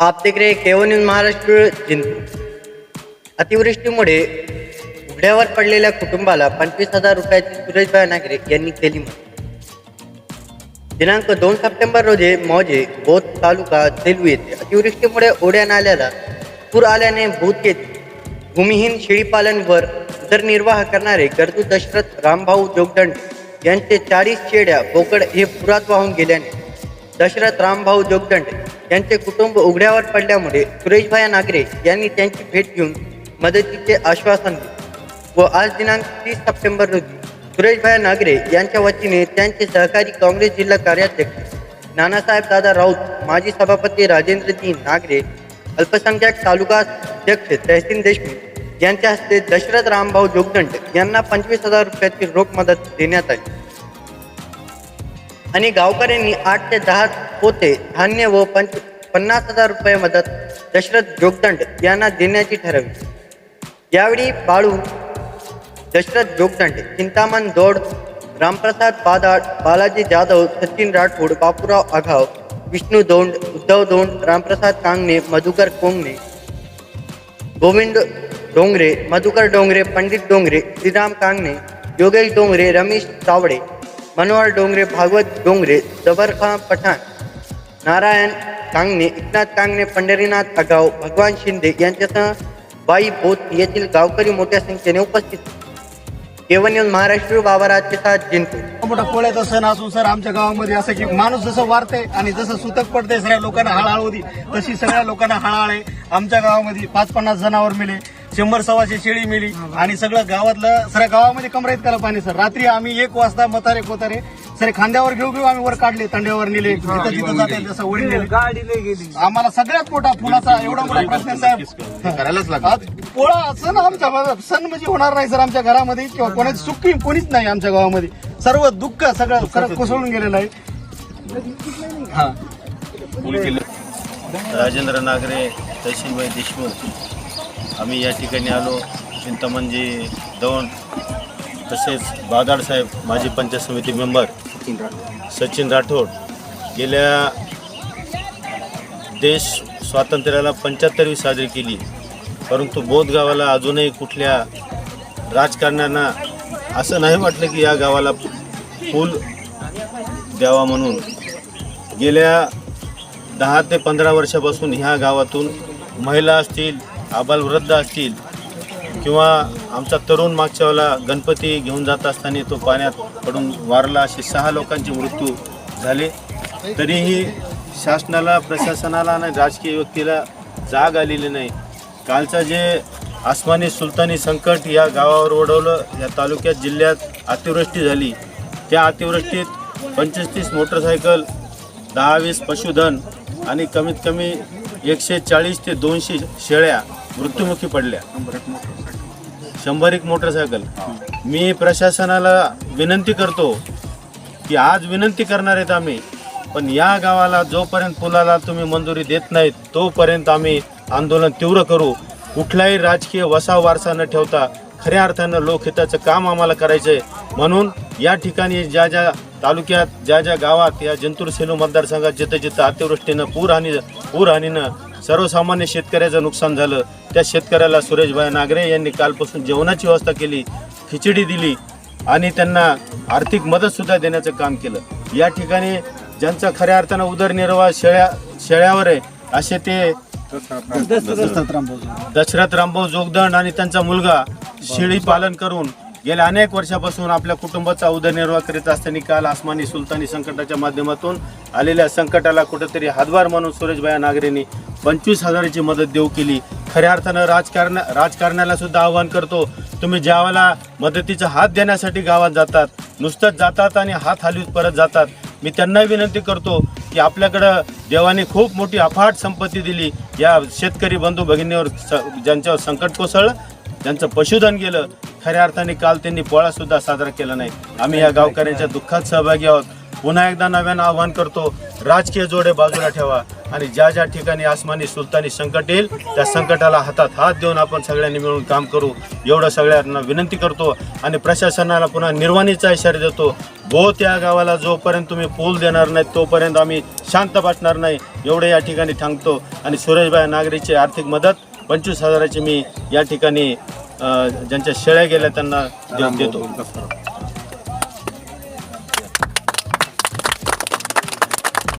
आप देख रहे केओ न्यूज महाराष्ट्र जिंतूर अतिवृष्टीमुळे उघड्यावर पडलेल्या कुटुंबाला पंचवीस हजार रुपयाची सुरेशभाई नागरे यांनी केली मदत. दिनांक दोन सप्टेंबर रोजी मौजे बोध तालुका सेलू येथे अतिवृष्टीमुळे ओढ्या नाल्याला पूर आल्याने भूत भूमिहीन शेळीपालनवर उदरनिर्वाह करणारे गरजू दशरथ रामभाऊ जोगदंड यांचे चाळीस शेड्या बोकड हे पुरात वाहून गेल्याने दशरथ रामभाऊ जोगदंड यांचे कुटुंब उघड्यावर पडल्यामुळे सुरेशभाया नागरे यांनी त्यांची भेट घेऊन मदतीचे आश्वासन दिले. व आज दिनांक तीस सप्टेंबर रोजी सुरेशभाया नागरे यांच्या वतीने त्यांचे सहकारी काँग्रेस जिल्हा कार्याध्यक्ष नानासाहेब दादा राऊत माजी सभापती राजेंद्रजी नागरे अल्पसंख्याक तालुका अध्यक्ष तहसीन देशमुख यांच्या हस्ते दशरथ रामभाऊ जोगदंड यांना पंचवीस हजार रुपयाची रोख मदत देण्यात आली. आणि गावकऱ्यांनी आठ ते दहा पोते धान्य व पंच पन्नास हज़ार रुपये मदत दशरथ जोगदंड यांना देण्याची ठरवली यावेळी बाळू दशरथ जोगदंड चिंतामण दोड रामप्रसाद बादाड बालाजी जाधव सचिन राठोड बापूराव आघाव विष्णू दोंड उद्धव दोंड रामप्रसाद कांगणे मधुकर कोंगणे गोविंद डोंगरे मधुकर डोंगरे पंडित डोंगरे श्रीराम कांगणे योगेश डोंगरे रमेश तावड़े मनोहर डोंगरे भागवत डोंगरे जबरखान पठाण नारायण कांगणे एकनाथ कांगणे पंढरीनाथ आगाव भगवान शिंदे यांच्यासह बाई बोत येथील गावकरी मोठ्या संख्येने उपस्थित. होते. केवळ न्यूज महाराष्ट्र बाबाराजचे साथ जिंकतो मोठा कोळ्याचा सण असून सर आमच्या गावामध्ये असं की माणूस जसं वारते आणि जसं सुतक पडते सगळ्या लोकांना हळहळ होती तशी सगळ्या लोकांना हळहळ आहे. आमच्या गावामध्ये पाच पन्नास जनावर मिले शंभर सव्वाशे शेळी मिली आणि सगळं गावातलं सगळ्या गावामध्ये कमरेत करा पाणी सर. रात्री आम्ही एक वाजता मतारे कोतारे सर खांद्यावर घेऊ घेऊ आम्ही वर काढले तंड्यावर नेले जिथं जिथं जाते जसं वडील नेले. गाडीला गेली. आम्हाला सगळ्यात मोठा फुलाचा एवढा मोठा प्रश्न साहेब करायलाच आज पोळा सण आमच्या सण म्हणजे होणार नाही सर आमच्या घरामध्ये किंवा कोणाची सुखी कोणीच नाही आमच्या गावामध्ये. सर्व दुःख सगळं सगळं कोसळून गेलेलं आहे. हा. राजेंद्र नागरे तहसीलबाई देशमुख. आम्ही या ठिकाणी आलो. चिंतामणजी दौंड तसेच बादाड साहेब माजी पंचायत समिती मेंबर. सचिन राठोड. गेल्या देश स्वातंत्र्याला पंच्याहत्तरवी साजरी केली. परंतु बोध गावाला अजूनही कुठल्या राजकारण्यांना असं नाही वाटलं की या गावाला पूल द्यावा म्हणून. गेल्या दहा ते पंधरा वर्षापासून ह्या गावातून महिला असतील आबालवृद्ध असतील किंवा आमचा तरुण मागच्या वेळेला गणपती घेऊन जात असताना तो पाण्यात पडून वारला असे सहा लोकांचे मृत्यू झाले. तरीही शासनाला प्रशासनाला आणि राजकीय व्यक्तीला जाग आलेली नाही. कालचं जे आसमानी सुलतानी संकट या गावावर ओढवलं या तालुक्यात जिल्ह्यात अतिवृष्टी झाली. त्या अतिवृष्टीत पंचवीस मोटरसायकल दहा वीस पशुधन आणि कमीत कमी एकशे चाळीस ते दोनशे शेळ्या मृत्युमुखी पडल्या. शंभर एक मोटरसायकल. मी प्रशासनाला विनंती करतो की आज विनंती करणार आहेत आम्ही पण या गावाला जोपर्यंत पुलाला तुम्ही मंजुरी देत नाहीत तोपर्यंत आम्ही आंदोलन तीव्र करू. कुठलाही राजकीय वसा वारसा न ठेवता खऱ्या अर्थानं लोकहिताचं काम आम्हाला करायचं आहे म्हणून या ठिकाणी ज्या ज्या तालुक्यात ज्या ज्या गावात या जंतूर सेलू मतदारसंघात जिथं जिथं अतिवृष्टीनं पूरहानी पूरहानीनं सर्वसामान्य शेतकऱ्याचं नुकसान झालं. त्या शेतकऱ्याला सुरेशभाई नागरे यांनी कालपासून जेवणाची व्यवस्था केली खिचडी दिली आणि त्यांना आर्थिक मदतसुद्धा देण्याचं काम केलं. या ठिकाणी ज्यांचा खऱ्या अर्थानं उदरनिर्वाह शेळ्या शेळ्यावर आहे असे ते दशरथ रामभाऊ जोगदंड आणि त्यांचा मुलगा शेळी पालन करून गेल्या अनेक वर्षापासून आपल्या कुटुंबाचा उदरनिर्वाह करीत असताना काल आसमानी सुलतानी संकटाच्या माध्यमातून आलेल्या संकटाला कुठेतरी हातभार म्हणून सुरेशभाई नागरेंनी पंचवीस हजाराची मदत देऊ केली. खऱ्या अर्थानं राजकारण राजकारणाला सुद्धा आवाहन करतो. तुम्ही ज्यावेळेला मदतीचा हात देण्यासाठी गावात जातात नुसतंच जातात आणि हात हलवीत परत जातात मी त्यांनाही विनंती करतो की आपल्याकडं देवाने खूप मोठी अफाट संपत्ती दिली. या शेतकरी बंधू भगिनीवर स ज्यांच्यावर संकट कोसळलं ज्यांचं पशुधन गेलं. खऱ्या अर्थाने काल त्यांनी पोळासुद्धा साजरा केला नाही. आम्ही या गावकऱ्यांच्या दुःखात सहभागी आहोत. पुन्हा एकदा नव्यानं आव्हान करतो राजकीय जोडे बाजूला ठेवा आणि ज्या ज्या ठिकाणी आसमानी सुलतानी संकट येईल त्या संकटाला हातात हात देऊन आपण सगळ्यांनी मिळून काम करू. एवढं सगळ्यांना विनंती करतो आणि प्रशासनाला पुन्हा निर्वाणीचा इशारा देतो. गो त्या गावाला जोपर्यंत तुम्ही पूल देणार नाही तोपर्यंत आम्ही शांत बसणार नाही एवढे या ठिकाणी थांबतो आणि सुरेशबाई नागरीची आर्थिक मदत पंचवीस हजाराची मी या ठिकाणी ज्यांच्या शेळ्या गेल्या त्यांना देतो.